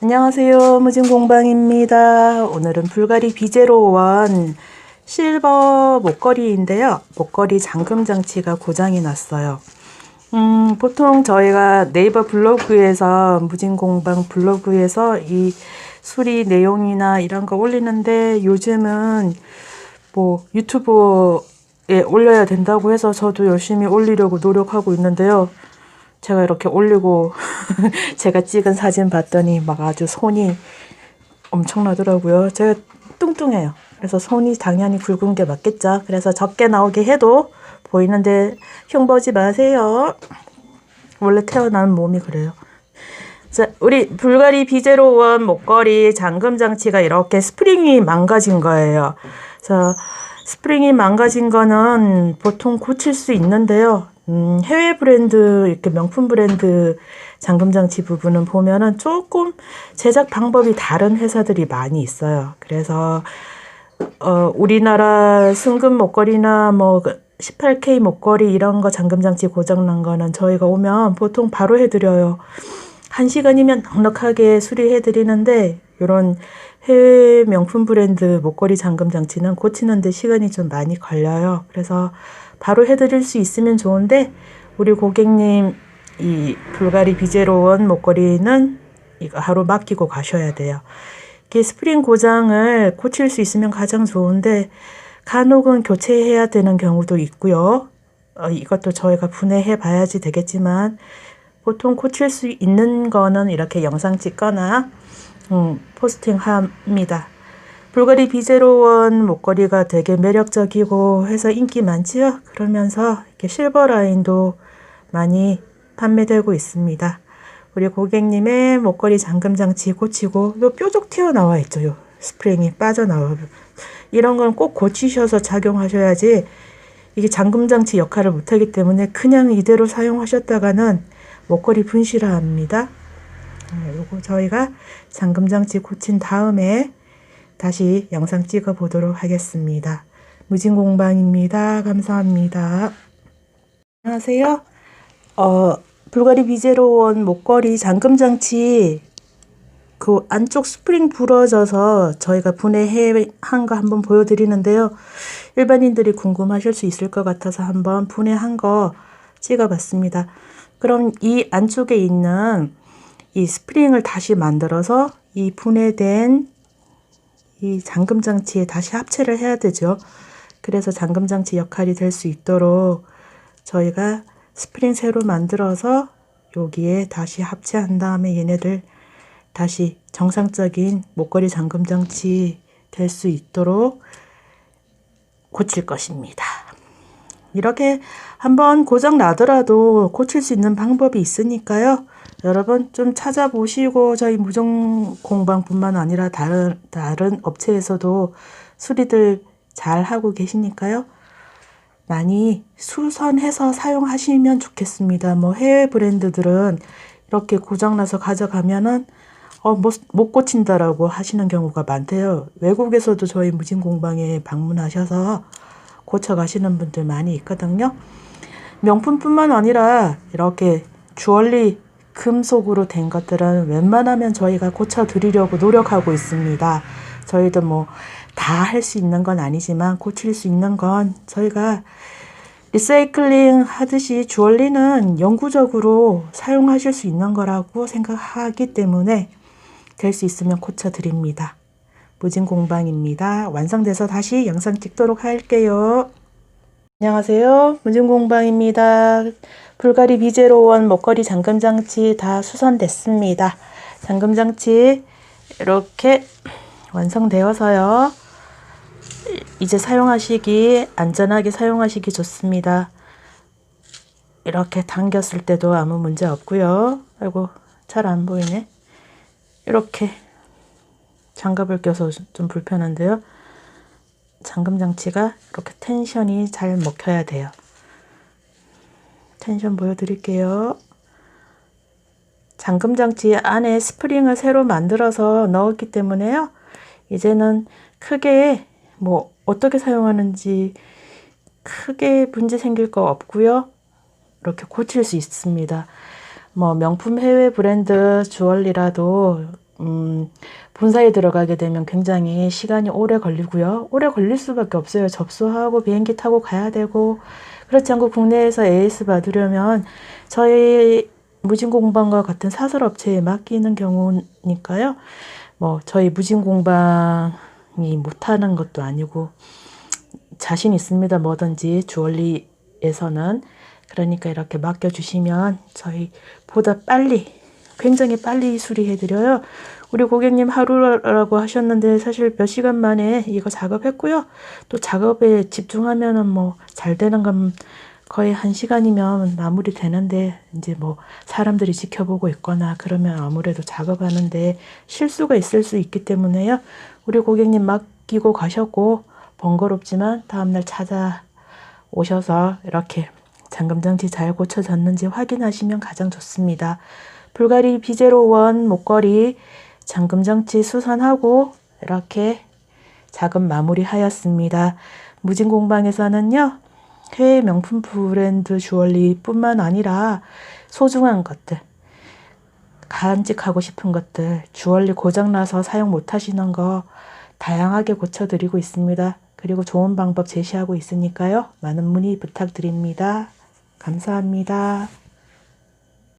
안녕하세요. 무진공방입니다. 오늘은 불가리 비제로 원 실버 목걸이인데요. 목걸이 잠금 장치가 고장이 났어요. 음, 보통 저희가 네이버 블로그에서 무진공방 블로그에서 이 수리 내용이나 이런 거 올리는데 요즘은 뭐 유튜브에 올려야 된다고 해서 저도 열심히 올리려고 노력하고 있는데요. 제가 이렇게 올리고 제가 찍은 사진 봤더니 막 아주 손이 엄청나더라고요. 제가 뚱뚱해요. 그래서 손이 당연히 굵은 게 맞겠죠. 그래서 적게 나오게 해도 보이는데 흉보지 마세요. 원래 태어난 몸이 그래요. 자, 우리 불가리 비제로 원 목걸이 잠금 장치가 이렇게 스프링이 망가진 거예요. 자, 스프링이 망가진 거는 보통 고칠 수 있는데요. 음, 해외 브랜드, 이렇게 명품 브랜드 잠금 장치 부분은 보면은 조금 제작 방법이 다른 회사들이 많이 있어요. 그래서, 어, 우리나라 순금 목걸이나 뭐, 18K 목걸이 이런 거 잠금 장치 고장 난 거는 저희가 오면 보통 바로 해드려요. 한 시간이면 넉넉하게 수리해 드리는데 이런 해외 명품 브랜드 목걸이 잠금 장치는 고치는데 시간이 좀 많이 걸려요. 그래서 바로 해드릴 수 있으면 좋은데 우리 고객님 이 불가리 비제로 원 목걸이는 이거 하루 맡기고 가셔야 돼요. 이게 스프링 고장을 고칠 수 있으면 가장 좋은데 간혹은 교체해야 되는 경우도 있고요. 어, 이것도 저희가 분해해 봐야지 되겠지만 보통 고칠 수 있는 거는 이렇게 영상 찍거나 음, 포스팅 합니다. 불가리 비제로원 목걸이가 되게 매력적이고 해서 인기 많지요. 그러면서 이렇게 실버 라인도 많이 판매되고 있습니다. 우리 고객님의 목걸이 잠금 장치 고치고 요 뾰족 튀어나와 있죠. 요 스프링이 빠져나와 이런 건 꼭 고치셔서 착용하셔야지 이게 잠금 장치 역할을 못하기 때문에 그냥 이대로 사용하셨다가는 목걸이 분실합니다. 어, 요거 저희가 잠금 장치 고친 다음에 다시 영상 찍어 보도록 하겠습니다. 무진공방입니다. 감사합니다. 안녕하세요. 어, 불가리 비제로원 목걸이 잠금 장치 그 안쪽 스프링 부러져서 저희가 분해한 거 한번 보여드리는데요. 일반인들이 궁금하실 수 있을 것 같아서 한번 분해한 거 찍어봤습니다. 그럼 이 안쪽에 있는 이 스프링을 다시 만들어서 이 분해된 이 잠금 장치에 다시 합체를 해야 되죠. 그래서 잠금 장치 역할이 될 수 있도록 저희가 스프링 새로 만들어서 여기에 다시 합체한 다음에 얘네들 다시 정상적인 목걸이 잠금 장치 될 수 있도록 고칠 것입니다. 이렇게 한번 고장 나더라도 고칠 수 있는 방법이 있으니까요. 여러분 좀 찾아보시고 저희 무정 공방뿐만 아니라 다른 다른 업체에서도 수리들 잘 하고 계시니까요. 많이 수선해서 사용하시면 좋겠습니다. 뭐 해외 브랜드들은 이렇게 고장나서 가져가면은 어, 못, 못 고친다라고 하시는 경우가 많대요. 외국에서도 저희 무진공방에 방문하셔서 고쳐가시는 분들 많이 있거든요. 명품뿐만 아니라 이렇게 주얼리 금속으로 된 것들은 웬만하면 저희가 고쳐드리려고 노력하고 있습니다. 저희도 뭐 다 할 수 있는 건 아니지만 고칠 수 있는 건 저희가 리사이클링 하듯이 주얼리는 영구적으로 사용하실 수 있는 거라고 생각하기 때문에 될 수 있으면 고쳐드립니다. 무진 공방입니다. 완성돼서 다시 영상 찍도록 할게요. 안녕하세요. 무진공방입니다. 불가리 비제로원 목걸이 잠금장치 다 수선됐습니다. 잠금장치 이렇게 완성되어서요. 이제 사용하시기 안전하게 사용하시기 좋습니다. 이렇게 당겼을 때도 아무 문제 없고요. 아이고 잘 안 보이네. 이렇게 장갑을 껴서 좀 불편한데요. 잠금 장치가 이렇게 텐션이 잘 먹혀야 돼요. 텐션 보여드릴게요. 잠금 장치 안에 스프링을 새로 만들어서 넣었기 때문에요. 이제는 크게 뭐 어떻게 사용하는지 크게 문제 생길 거 없고요. 이렇게 고칠 수 있습니다. 뭐 명품 해외 브랜드 주얼리라도 음, 본사에 들어가게 되면 굉장히 시간이 오래 걸리고요. 오래 걸릴 수밖에 없어요. 접수하고 비행기 타고 가야 되고 그렇지 않고 국내에서 AS 받으려면 저희 무진공방과 같은 사설업체에 맡기는 경우니까요. 뭐 저희 무진공방이 못하는 것도 아니고 자신 있습니다. 뭐든지 주얼리에서는 그러니까 이렇게 맡겨주시면 저희 보다 빨리 굉장히 빨리 수리해드려요. 우리 고객님 하루라고 하셨는데 사실 몇 시간 만에 이거 작업했고요. 또 작업에 집중하면은 뭐 잘 되는 건 거의 한 시간이면 마무리 되는데 이제 뭐 사람들이 지켜보고 있거나 그러면 아무래도 작업하는데 실수가 있을 수 있기 때문에요. 우리 고객님 맡기고 가셨고 번거롭지만 다음날 찾아 오셔서 이렇게 잠금장치 잘 고쳐졌는지 확인하시면 가장 좋습니다. 불가리 비제로 원 목걸이 잠금장치 수선하고 이렇게 작업 마무리하였습니다. 무진공방에서는요. 해외 명품 브랜드 주얼리뿐만 아니라 소중한 것들, 간직하고 싶은 것들, 주얼리 고장나서 사용 못 하시는 거 다양하게 고쳐드리고 있습니다. 그리고 좋은 방법 제시하고 있으니까요. 많은 문의 부탁드립니다. 감사합니다.